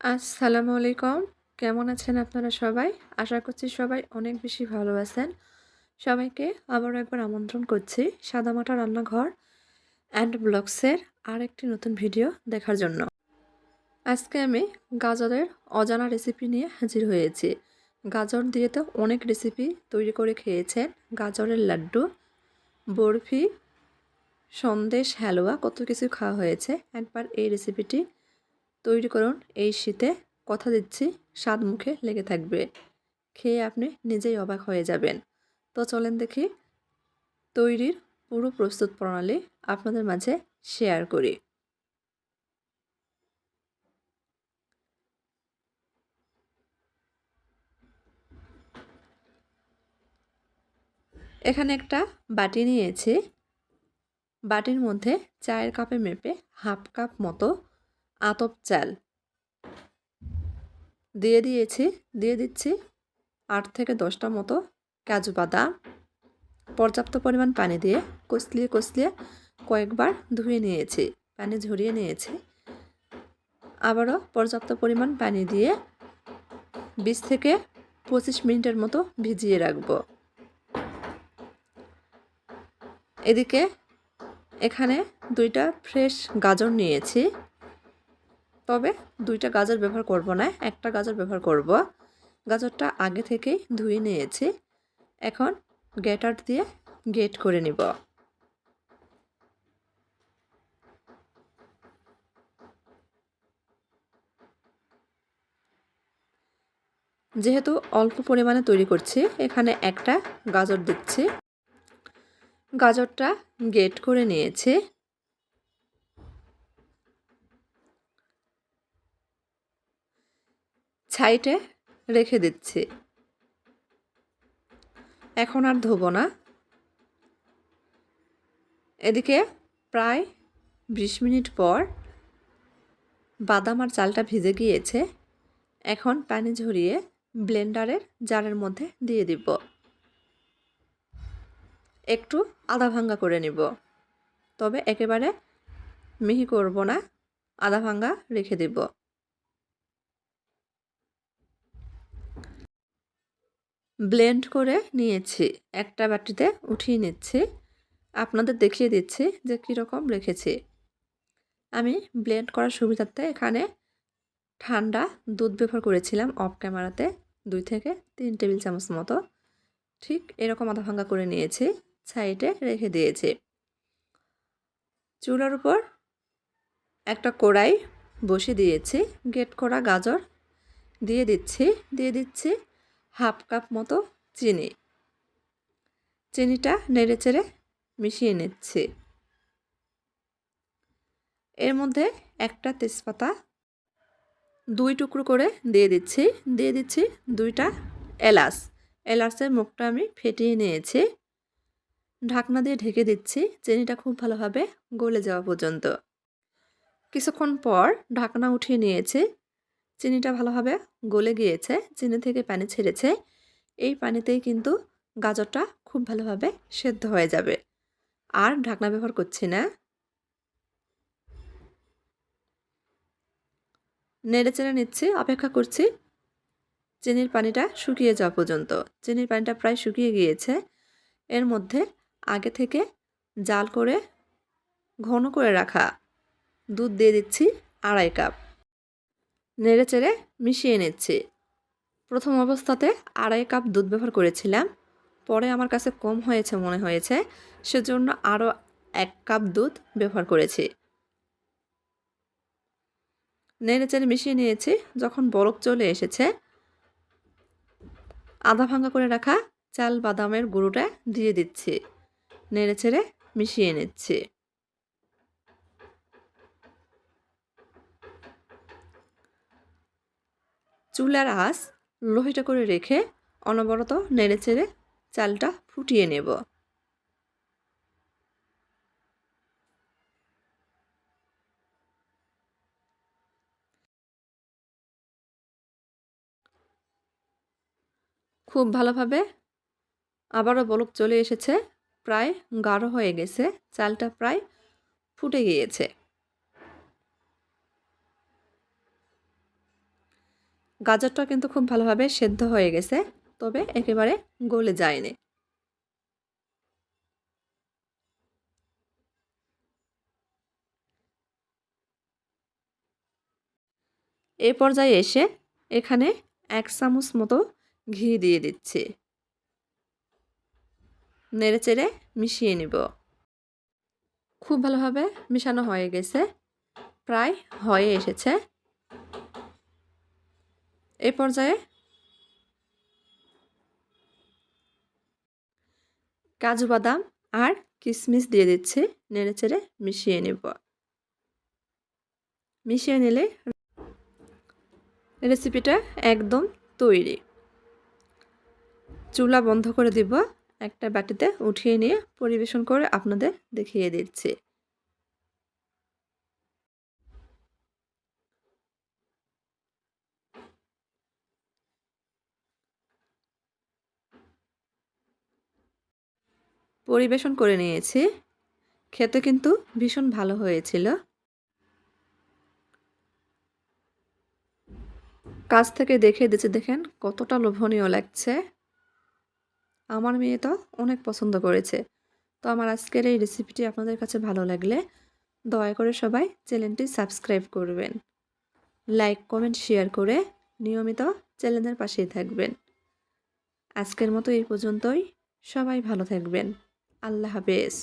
আসসালামু আলাইকুম। কেমন আছেন আপনারা সবাই? আশা করছি সবাই অনেক বেশি ভালো আছেন। সবাইকে আবারও একবার আমন্ত্রণ করছি সাদামাটা রান্নাঘর অ্যান্ড ব্লগসের আর একটি নতুন ভিডিও দেখার জন্য। আজকে আমি গাজরের অজানা রেসিপি নিয়ে হাজির হয়েছি। গাজর দিয়ে তো অনেক রেসিপি তৈরি করে খেয়েছেন। গাজরের লাড্ডু, বরফি, সন্দেশ, হালুয়া কত কিছু খাওয়া হয়েছে। একবার এই রেসিপিটি তৈরি করুন। এই শীতে কথা দিচ্ছি, স্বাদ মুখে লেগে থাকবে। খেয়ে আপনি নিজেই অবাক হয়ে যাবেন। তো চলেন দেখি তৈরির পুরো প্রস্তুত প্রণালী আপনাদের মাঝে শেয়ার করি। এখানে একটা বাটি নিয়েছি। বাটির মধ্যে চায়ের কাপে মেপে হাফ কাপ মতো আতপ চাল। দিয়ে দিয়েছি, দিয়ে দিচ্ছি আট থেকে দশটা মতো কাজু বাদাম। পর্যাপ্ত পরিমাণ পানি দিয়ে কষলিয়ে কষলিয়ে কয়েকবার ধুয়ে নিয়েছি, পানি ঝরিয়ে নিয়েছি। আবারও পর্যাপ্ত পরিমাণ পানি দিয়ে বিশ থেকে পঁচিশ মিনিটের মতো ভিজিয়ে রাখব। এদিকে এখানে দুইটা ফ্রেশ গাজর নিয়েছি। তবে দুইটা গাজর ব্যবহার করব না, একটা গাজর ব্যবহার করব। গাজরটা আগে থেকেই ধুয়ে নিয়েছি। এখন গেটার দিয়ে গেট করে নিব। যেহেতু অল্প পরিমাণে তৈরি করছি, এখানে একটা গাজর দিচ্ছি। গাজরটা গেট করে নিয়েছি। সাইডে রেখে দিচ্ছি। এখন আর ধোবো না। এদিকে প্রায় বিশ মিনিট পর বাদাম আর চালটা ভিজে গিয়েছে। এখন পানি ঝরিয়ে ব্লেন্ডারের জারের মধ্যে দিয়ে দিব। একটু আধা ভাঙ্গা করে নিব। তবে একেবারে মিহি করব না আধা ভাঙ্গা রেখে দিব। ব্লেন্ড করে নিয়েছি। একটা বাটিতে উঠিয়ে নিচ্ছি। আপনাদের দেখিয়ে দিচ্ছি যে কীরকম রেখেছি। আমি ব্লেন্ড করার সুবিধার্থে এখানে ঠান্ডা দুধ ব্যবহার করেছিলাম অফ ক্যামেরাতে দুই থেকে তিন টেবিল চামচ মতো। ঠিক এরকম আধা ভাঙ্গা করে নিয়েছি, সাইডে রেখে দিয়েছি। চুলার উপর একটা কড়াই বসে দিয়েছি। গেট করা গাজর দিয়ে দিচ্ছি দিয়ে দিচ্ছি হাফ কাপ মতো চিনি। চিনিটা নেড়ে চেড়ে মিশিয়ে নিচ্ছি। এর মধ্যে একটা তেজপাতা দুই টুকরো করে দিয়ে দিচ্ছি। দিয়ে দিচ্ছি দুইটা এলাচ। এলাচের মুখটা আমি ফেটিয়ে নিয়েছি। ঢাকনা দিয়ে ঢেকে দিচ্ছি। চিনিটা খুব ভালোভাবে গলে যাওয়া পর্যন্ত। কিছুক্ষণ পর ঢাকনা উঠিয়ে নিয়েছি। চিনিটা ভালোভাবে গলে গিয়েছে, চিনি থেকে পানি ছেড়েছে। এই পানিতেই কিন্তু গাজরটা খুব ভালোভাবে সেদ্ধ হয়ে যাবে। আর ঢাকনা ব্যবহার করছি না। নেড়ে চেড়ে নিচ্ছি, অপেক্ষা করছি। চিনির পানিটা শুকিয়ে যাওয়া পর্যন্ত। চিনির পানিটা প্রায় শুকিয়ে গিয়েছে। এর মধ্যে আগে থেকে জাল করে ঘন করে রাখা দুধ দিয়ে দিচ্ছি আড়াই কাপ। নেড়ে চেড়ে মিশিয়ে নিচ্ছি। প্রথম অবস্থাতে আড়াই কাপ দুধ ব্যবহার করেছিলাম। পরে আমার কাছে কম হয়েছে মনে হয়েছে, সেজন্য আরও এক কাপ দুধ ব্যবহার করেছি। নেড়ে চেড়ে মিশিয়ে নিয়েছি, যখন বরফ চলে এসেছে। আধা ভাঙ্গা করে রাখা চাল বাদামের গুঁড়োটা দিয়ে দিচ্ছি। নেড়ে চেড়ে মিশিয়ে নিচ্ছি। চুলার আঁচ লোহিটা করে রেখে অনবরত নেড়ে চেড়ে চালটা ফুটিয়ে নেব। খুব ভালোভাবে আবারও বলক চলে এসেছে, প্রায় গাঢ় হয়ে গেছে, চালটা প্রায় ফুটে গিয়েছে। গাজরটা কিন্তু খুব ভালোভাবে সেদ্ধ হয়ে গেছে, তবে একেবারে গলে যায়নি। এ পর্যায়ে এসে এখানে এক চামচ মতো ঘি দিয়ে দিচ্ছি। নেড়ে চেড়ে মিশিয়ে নিব। খুব ভালোভাবে মিশানো হয়ে গেছে, প্রায় হয়ে এসেছে। এ পর্যায়ে কাজু বাদাম আর কিশমিশ দিয়ে দিচ্ছি, নেড়ে চেড়ে মিশিয়ে নেব। মিশিয়ে নিলে রেসিপিটা একদম তৈরি। চুলা বন্ধ করে দিব, একটা বাটিতে উঠিয়ে নিয়ে পরিবেশন করে আপনাদের দেখিয়ে দিচ্ছি। পরিবেশন করে নিয়েছি। খেতে কিন্তু ভীষণ ভালো হয়েছিল। কাছ থেকে দেখে দিচ্ছে দেখেন কতটা লোভনীয় লাগছে। আমার মেয়ে তো অনেক পছন্দ করেছে। তো আমার আজকের এই রেসিপিটি আপনাদের কাছে ভালো লাগলে দয়া করে সবাই চ্যানেলটি সাবস্ক্রাইব করবেন। লাইক কমেন্ট শেয়ার করে নিয়মিত চ্যানেলের পাশেই থাকবেন। আজকের মতো এই পর্যন্তই। সবাই ভালো থাকবেন। আল্লাহ হাফেজ।